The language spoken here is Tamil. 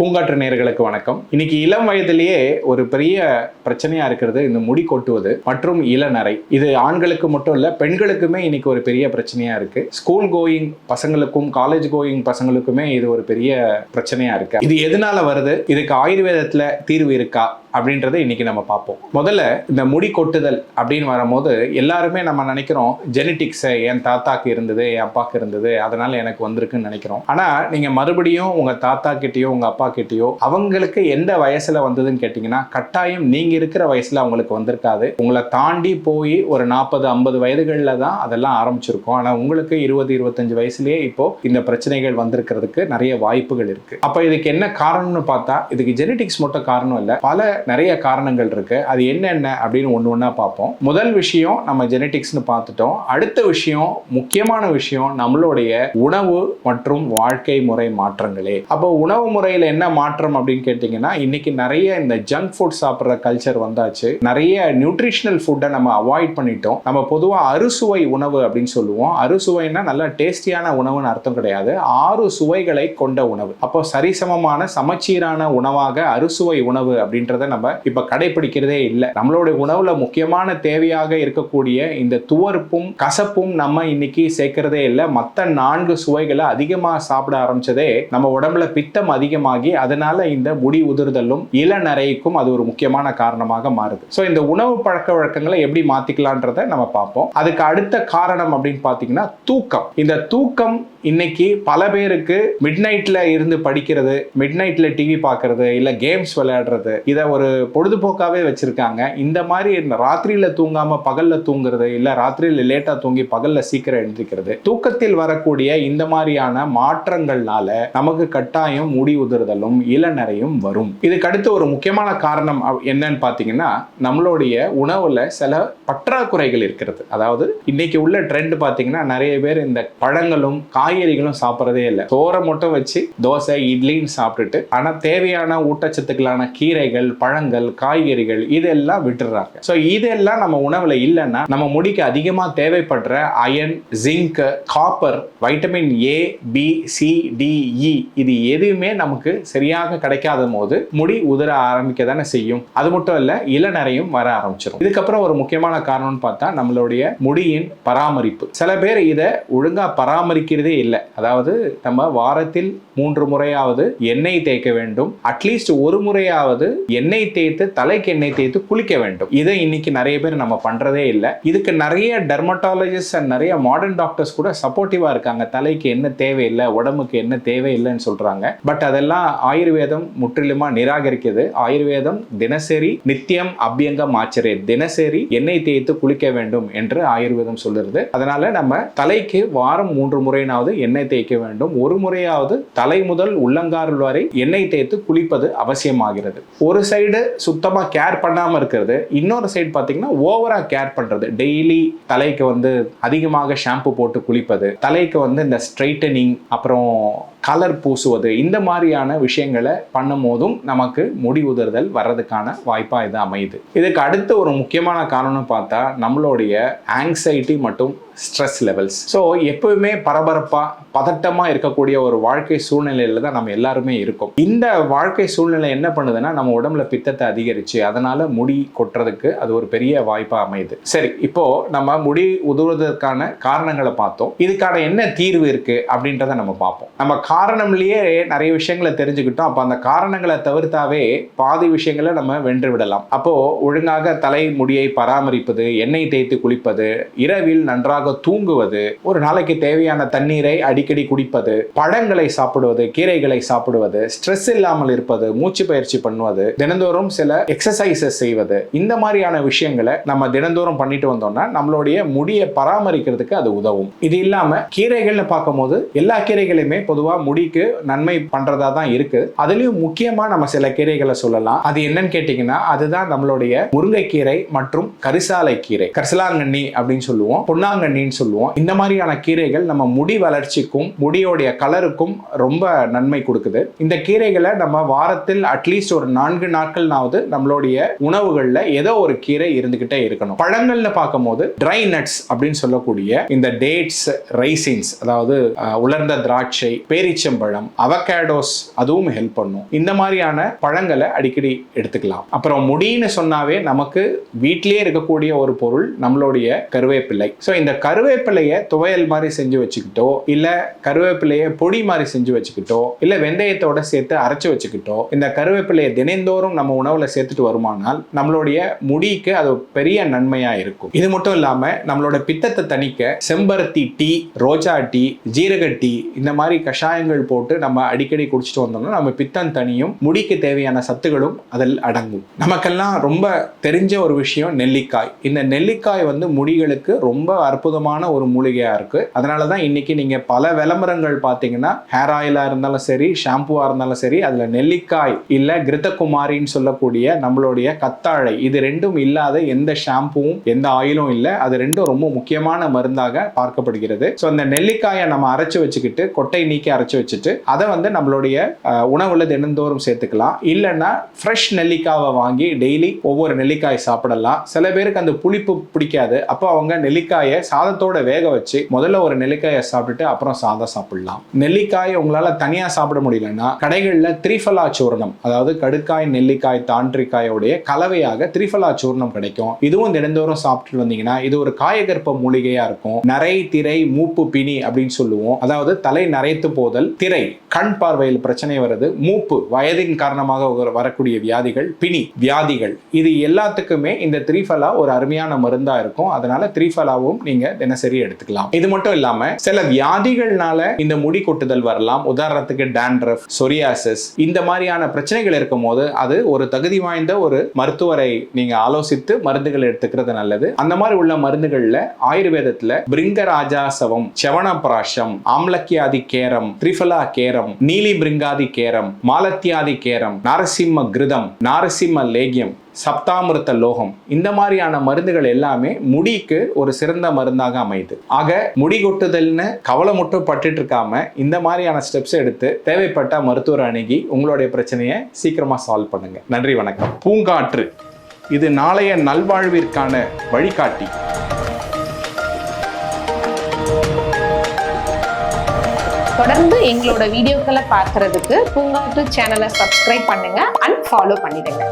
பூங்காற்று நேர்களுக்கு வணக்கம். இன்னைக்கு இளம் வயதிலேயே ஒரு பெரிய பிரச்சனையா இருக்கிறது. இந்த முடி கொட்டுவது மற்றும் இளநரை. இது ஆண்களுக்கு மட்டும் இல்ல பெண்களுக்குமே இன்னைக்கு ஒரு பெரிய பிரச்சனையா இருக்கு. ஸ்கூல் கோயிங் பசங்களுக்கும் காலேஜ் கோயிங் பசங்களுக்குமே இது ஒரு பெரிய பிரச்சனையா இருக்கு. இது எதனால வருது? இதுக்கு ஆயுர்வேதத்துல தீர்வு இருக்கா? அப்படின்றத இன்னைக்கு நம்ம பார்ப்போம். முதல்ல இந்த முடி கொட்டுதல் அப்படின்னு வரும்போது எல்லாருமே நம்ம நினைக்கிறோம் ஜெனட்டிக்ஸை என் தாத்தாக்கு இருந்தது என் அப்பாக்கு இருந்தது அதனால எனக்கு வந்திருக்குன்னு நினைக்கிறோம். ஆனால் நீங்கள் மறுபடியும் உங்கள் தாத்தா கிட்டேயோ உங்கள் அப்பா கிட்டேயோ அவங்களுக்கு எந்த வயசில் வந்ததுன்னு கேட்டிங்கன்னா கட்டாயம் நீங்கள் இருக்கிற வயசில் அவங்களுக்கு வந்திருக்காது. உங்களை தாண்டி போய் ஒரு நாற்பது ஐம்பது வயதுகளில் தான் அதெல்லாம் ஆரம்பிச்சிருக்கும். ஆனால் உங்களுக்கு இருபது இருபத்தஞ்சு வயசுலேயே இப்போ இந்த பிரச்சனைகள் வந்திருக்கிறதுக்கு நிறைய வாய்ப்புகள் இருக்குது அப்போ இதுக்கு என்ன காரணம்னு பார்த்தா இதுக்கு ஜெனட்டிக்ஸ் மட்டும் காரணம் இல்லை. பல நிறைய காரணங்கள் இருக்கு. அது என்னென்ன அப்படின்னு ஒன்று ஒன்றா பார்ப்போம். முதல் விஷயம் நம்ம ஜெனட்டிக்ஸ்னு பார்த்துட்டோம். அடுத்த விஷயம் முக்கியமான விஷயம் நம்மளுடைய உணவு மற்றும் வாழ்க்கை முறை மாற்றங்களே. அப்போ உணவு முறையில் என்ன மாற்றம் அப்படின்னு கேட்டிங்கன்னா இன்னைக்கு நிறைய இந்த ஜங்க் ஃபுட் சாப்பிட்ற கல்ச்சர் வந்தாச்சு. நிறைய நியூட்ரிஷனல் ஃபுட்டை நம்ம அவாய்ட் பண்ணிட்டோம். நம்ம பொதுவாக அறுசுவை உணவு அப்படின்னு சொல்லுவோம். அறுசுவைன்னா நல்ல டேஸ்டியான உணவுன்னு அர்த்தம் கிடையாது. ஆறு சுவைகளை கொண்ட உணவு. அப்போ சரிசமமான சமச்சீரான உணவாக அறுசுவை உணவு அப்படின்றத நம்ம இப்ப கடைபிடிக்கிறதே இல்லை. நம்மளுடைய உணவுல முக்கியமான தேவையாக இருக்கக்கூடிய இந்த துவர்ப்பும் கசப்பும் நம்ம இன்னைக்கு சேர்க்கிறதே இல்லை. மற்ற நான்கு சுவைகளை அதிகமாக சாப்பிட ஆரம்பிச்சதே நம்ம உடம்புல பித்தம் அதிகமாகி அதனால இந்த முடி உதிர்தலும் இளநரைக்கும் அது ஒரு முக்கியமான காரணமாக மாறுது. ஸோ இந்த உணவு பழக்க வழக்கங்களை எப்படி மாத்திக்கலான்றத நம்ம பார்ப்போம். அதுக்கு அடுத்த காரணம் அப்படின்னு பார்த்தீங்கன்னா தூக்கம். இந்த தூக்கம் இன்னைக்கு பல பேருக்கு மிட் நைட்ல இருந்து படிக்கிறது மிட் நைட்ல டிவி பார்க்கறது இல்லை கேம்ஸ் விளையாடுறது இதை ஒரு ஒரு பொழுதுபோக்காகவே வச்சுருக்காங்க. இந்த மாதிரி இந்த ராத்திரியில் தூங்காமல் பகலில் தூங்குறது இல்லை ராத்திரியில் லேட்டாக தூங்கி பகலில் சீக்கிரம் எழுந்திருக்கிறது தூக்கத்தில் வரக்கூடிய இந்த மாதிரியான மாற்றங்கள்னால நமக்கு கட்டாயம் முடி உதிர்தலும் இளநரையும் வரும். இதுக்கு அடுத்து ஒரு முக்கியமான காரணம் என்னன்னு பார்த்தீங்கன்னா நம்மளுடைய உணவில் சில பற்றாக்குறைகள் இருக்கிறது. அதாவது இன்னைக்கு உள்ள ட்ரெண்ட் பார்த்தீங்கன்னா நிறைய பேர் இந்த பழங்களும் காய்கறிகளும் சாப்பிட்றதே இல்லை. சோறை மட்டும் வச்சு தோசை இட்லின்னு சாப்பிட்டுட்டு ஆனால் தேவையான ஊட்டச்சத்துக்களான கீரைகள் பழ பழங்கள் காய்கறிகள் இதெல்லாம் விட்டுறாங்க. ஸோ இதெல்லாம் நம்ம உணவுல இல்லைன்னா நம்ம முடிக்கு அதிகமா தேவைப்படுற iron zinc copper vitamin A B C D E இது எதுவுமே நமக்கு சரியாக கிடைக்காத போது முடி உதிர ஆரம்பிக்க தானே செய்யும். அது மட்டும் இல்ல இளநரையும் வர ஆரம்பிச்சிடும் இதுக்கப்புறம் ஒரு முக்கியமான காரணம்னு பார்த்தா நம்மளுடைய முடியின் பராமரிப்பு. சில பேர் இதை ஒழுங்கா பராமரிக்கிறதே இல்லை. அதாவது நம்ம வாரத்தில் மூன்று முறையாவது எண்ணெய் தேய்க்க வேண்டும். அட்லீஸ்ட் ஒரு முறையாவது எண்ணெய் தேய்த்து தலைக்கு எண்ணெய் தேய்த்து குளிக்க வேண்டும். இதை இன்னைக்கு நிறைய பேர் நம்ம பண்றதே இல்லை. இதுக்கு நிறைய டெர்மட்டாலஜிஸ்ட் அண்ட் நிறைய மாடர்ன் டாக்டர்ஸ் கூட சப்போர்ட்டிவா இருக்காங்க. தலைக்கு என்ன தேவையில்லை உடம்புக்கு என்ன தேவையில்லைன்னு சொல்றாங்க. பட் அதெல்லாம் ஆயுர்வேதம் முற்றிலுமா நிராகரிக்குது. ஆயுர்வேதம் தினசரி நித்தியம் அபியங்கம் ஆச்சரிய தினசரி எண்ணெய் தேய்த்து குளிக்க வேண்டும் என்று ஆயுர்வேதம் சொல்லுறது அதனால நம்ம தலைக்கு வாரம் மூன்று முறையினாவது எண்ணெய் தேய்க்க வேண்டும். ஒரு முறையாவது தலை முதல் உள்ளங்கால் வரை எண்ணெய் தேய்த்து குளிப்பது அவசியமாகிறது. ஒரு சைடு சுத்தமாக கேர் பண்ணாமல் இருக்கிறது. இன்னொரு சைடு பார்த்தீங்கன்னா ஓவராக கேர் பண்ணுறது டெய்லி தலைக்கு வந்து அதிகமாக ஷாம்பு போட்டு குளிப்பது. தலைக்கு வந்து இந்த ஸ்ட்ரைட்டனிங் அப்புறம் கலர் பூசுவது. இந்த மாதிரியான விஷயங்களை பண்ணும் போதும் நமக்கு முடி உதிர்தல் வர்றதுக்கான வாய்ப்பாக இது அமையுது. இதுக்கு அடுத்து ஒரு முக்கியமான காரணம்னு பார்த்தா நம்மளுடைய ஆங்ஸைட்டி மற்றும் ஸ்ட்ரெஸ் லெவல்ஸ் ஸோ எப்பவுமே பரபரப்பாக பதட்டமாக இருக்கக்கூடிய ஒரு வாழ்க்கை சூழ்நிலையில தான் நம்ம எல்லாருமே இருக்கோம். இந்த வாழ்க்கை சூழ்நிலை என்ன பண்ணுதுன்னா நம்ம உடம்புல பித்தத்தை அதிகரிச்சு அதனால முடி கொட்டுறதுக்கு அது ஒரு பெரிய வாய்ப்பாக அமையுது. சரி இப்போ நம்ம முடி உதுவதற்கான காரணங்களை பார்த்தோம். இதுக்கான என்ன தீர்வு இருக்கு அப்படின்றத நம்ம பார்ப்போம். நம்ம காரணம்லேயே நிறைய விஷயங்களை தெரிஞ்சுக்கிட்டோம். அப்போ அந்த காரணங்களை தவிர்த்தாவே பாதி விஷயங்களை நம்ம வென்று விடலாம். அப்போது ஒழுங்காக தலை முடியை பராமரிப்பது எண்ணெய் தேய்த்து குளிப்பது இரவில் நன்றாக தூங்குவது ஒரு நாளைக்கு தேவையான தண்ணீரை அடிக்கடி குடிப்பது பழங்களை சாப்பிடுவது கீரைகளை சாப்பிடுவது ஸ்ட்ரெஸ் இல்லாமல் இருப்பது மூச்சு பயிற்சி பண்ணுவது தினந்தோறும் சில எக்ஸசைசஸ் செய்வது இந்த மாதிரியான விஷயங்களை நம்ம தினந்தோறும் பண்ணிட்டு வந்தோம்னா நம்மளுடைய முடியை பராமரிக்கிறதுக்கு அது உதவும். இது இல்லாமல் கீரைகள்னு பார்க்கும்போது எல்லா கீரைகளையுமே பொதுவாக கண்டிப்பாக முடிக்கு நன்மை பண்ணுறதா தான் இருக்கு. அதுலயும் முக்கியமா நம்ம சில கீரைகளை சொல்லலாம். அது என்னன்னு கேட்டிங்கன்னா அதுதான் நம்மளுடைய முருங்கைக்கீரை மற்றும் கரிசாலை கீரை கரிசலாங்கண்ணி அப்படின்னு சொல்லுவோம். பொன்னாங்கண்ணின்னு சொல்லுவோம். இந்த மாதிரியான கீரைகள் நம்ம முடி வளர்ச்சிக்கும் முடியோடைய கலருக்கும் ரொம்ப நன்மை கொடுக்குது. இந்த கீரைகளை நம்ம வாரத்தில் அட்லீஸ்ட் ஒரு நான்கு நாட்கள்னாவது நம்மளுடைய உணவுகளில் ஏதோ ஒரு கீரை இருந்துகிட்டே இருக்கணும். பழங்கள்ல பார்க்கும்போது ட்ரை நட்ஸ் அப்படின்னு சொல்லக்கூடிய இந்த டேட்ஸ் ரைசின்ஸ் அதாவது உலர்ந்த திராட்சை பேரி பேரீச்சம்பழம் அவகேடோஸ் அதுவும் ஹெல்ப் பண்ணும். இந்த மாதிரியான பழங்களை அடிக்கடி எடுத்துக்கலாம். அப்புறம் முடின்னு சொன்னாவே நமக்கு வீட்டிலேயே இருக்கக்கூடிய ஒரு பொருள் நம்மளுடைய கருவேப்பிலை ஸோ இந்த கருவேப்பிலையை துவையல் மாதிரி செஞ்சு வச்சுக்கிட்டோ இல்லை கருவேப்பிலையை பொடி மாதிரி செஞ்சு வச்சுக்கிட்டோ இல்லை வெந்தயத்தோட சேர்த்து அரைச்சு வச்சுக்கிட்டோ இந்த கருவேப்பிலையை தினந்தோறும் நம்ம உணவுல சேர்த்துட்டு வருமானால் நம்மளுடைய முடிக்கு அது பெரிய நன்மையா இருக்கும். இது மட்டும் இல்லாம நம்மளோட பித்தத்தை தணிக்க செம்பருத்தி டீ ரோஜா டீ ஜீரக டீ இந்த மாதிரி கஷாயங்கள் போட்டு நம்ம அடிக்கடி குடிச்சிட்டு வந்தோம்னா நம்ம பித்தம் தனியும் முடிக்கு தேவையான சத்துகளும் அதில் அடங்கும். நமக்கெல்லாம் ரொம்ப தெரிஞ்ச ஒரு விஷயம் நெல்லிக்காய். இந்த நெல்லிக்காய் வந்து முடிகளுக்கு ரொம்ப அற்புதமான ஒரு மூலிகையா இருக்கு. அதனால தான் இன்னைக்கு நீங்க பல விளம்பரங்கள் பார்த்தீங்கன்னா ஹேர் ஆயிலா இருந்தாலும் சரி ஷாம்புவா இருந்தாலும் சரி அதுல நெல்லிக்காய் இல்ல கிருத்தகுமாரின்னு சொல்லக்கூடிய நம்மளுடைய கத்தாழை. இது ரெண்டும் இல்லாத எந்த ஷாம்புவும் எந்த ஆயிலும் இல்லை. அது ரெண்டும் ரொம்ப முக்கியமான மருந்தாக பார்க்கப்படுகிறது. ஸோ அந்த நெல்லிக்காயை நம்ம அரைச்சு வச்சுக்கிட்டு கொட்டை நீக்கி அரைச்சு வச்சுட்டு அதை வந்து நம்மளுடைய உணவில் உணவுல தினந்தோறும் சேர்த்துக்கலாம். இல்லைன்னா ஃப்ரெஷ் நெல்லிக்காவை வாங்கி டெய்லி ஒவ்வொரு நெல்லிக்காய் சாப்பிடலாம். சில பேருக்கு அந்த புளிப்பு பிடிக்காது. அப்போ அவங்க நெல்லிக்காயை சாதத்தோட வேக வச்சு முதல்ல ஒரு நெல்லிக்காயை சாப்பிட்டுட்டு அப்புறம் சாதம் சாப்பிடலாம். நெல்லிக்காயை உங்களால தனியா சாப்பிட முடியலன்னா கடைகளில் திரிஃபலா சூர்ணம் அதாவது கடுக்காய் நெல்லிக்காய் தாண்டிக்காயோடைய கலவையாக திரிஃபலா சூர்ணம் கிடைக்கும். இதுவும் தினந்தோறும் சாப்பிட்டு வந்தீங்கன்னா இது ஒரு காயகற்ப மூலிகையா இருக்கும். நரை திரை மூப்பு பிணி அப்படின்னு சொல்லுவோம். அதாவது தலை நரைத்து போதல் திரை கண் பார்வையில் பிரச்சனை வருது மூப்பு வயதின் காரணமாக வரக்கூடிய வியாதிகள் பிணி வியாதிகள். இது எல்லாத்துக்குமே இந்த த்ரீஃபலா ஒரு அருமையான மருந்தா இருக்கும். அதனால த்ரீஃபலாவும் நீங்க தினசரி எடுத்துக்கலாம். இது மட்டும் இல்லாம சில வியாதிகள்னால இந்த முடி கொட்டுதல் வரலாம். உதாரணத்துக்கு டேண்ட்ரஃப் சொரியாசிஸ் இந்த மாதிரியான பிரச்சனைகள் இருக்கும் போது அது ஒரு தகுதி வாய்ந்த ஒரு மருத்துவரை நீங்க ஆலோசித்து மருந்துகள் எடுத்துக்கிறது நல்லது. அந்த மாதிரி உள்ள மருந்துகள்ல ஆயுர்வேதத்துல பிரிங்கராஜாசவம் செவனபிராஷம் ஆம்லக்கியாதி கேரம் திரிஃபலா கேரம் நீலி பிருங்காதி கேரம் மாலத்தியாதி கேரம் நாரசிம்ம கிருதம் நாரசிம்ம லேகியம் சப்தாமிருத்த லோகம். இந்த மாதிரியான மருந்துகள் எல்லாமே முடிக்கு ஒரு சிறந்த மருந்தாக அமையுது. ஆக முடி கொட்டுதல்னு கவலை மட்டும் பட்டுட்டு இருக்காம இந்த மாதிரியான ஸ்டெப்ஸ் எடுத்து தேவைப்பட்ட மருத்துவர் அணுகி உங்களுடைய பிரச்சனையை சீக்கிரமா சால்வ் பண்ணுங்க. நன்றி வணக்கம். பூங்காற்று. இது நாளைய நல்வாழ்விற்கான வழிகாட்டி. தொடர்ந்து எங்களோட வீடியோக்களை பார்க்கறதுக்கு பூங்காட்டு சேனலை சப்ஸ்கிரைப் பண்ணுங்க அண்ட் ஃபாலோ பண்ணிடுங்க.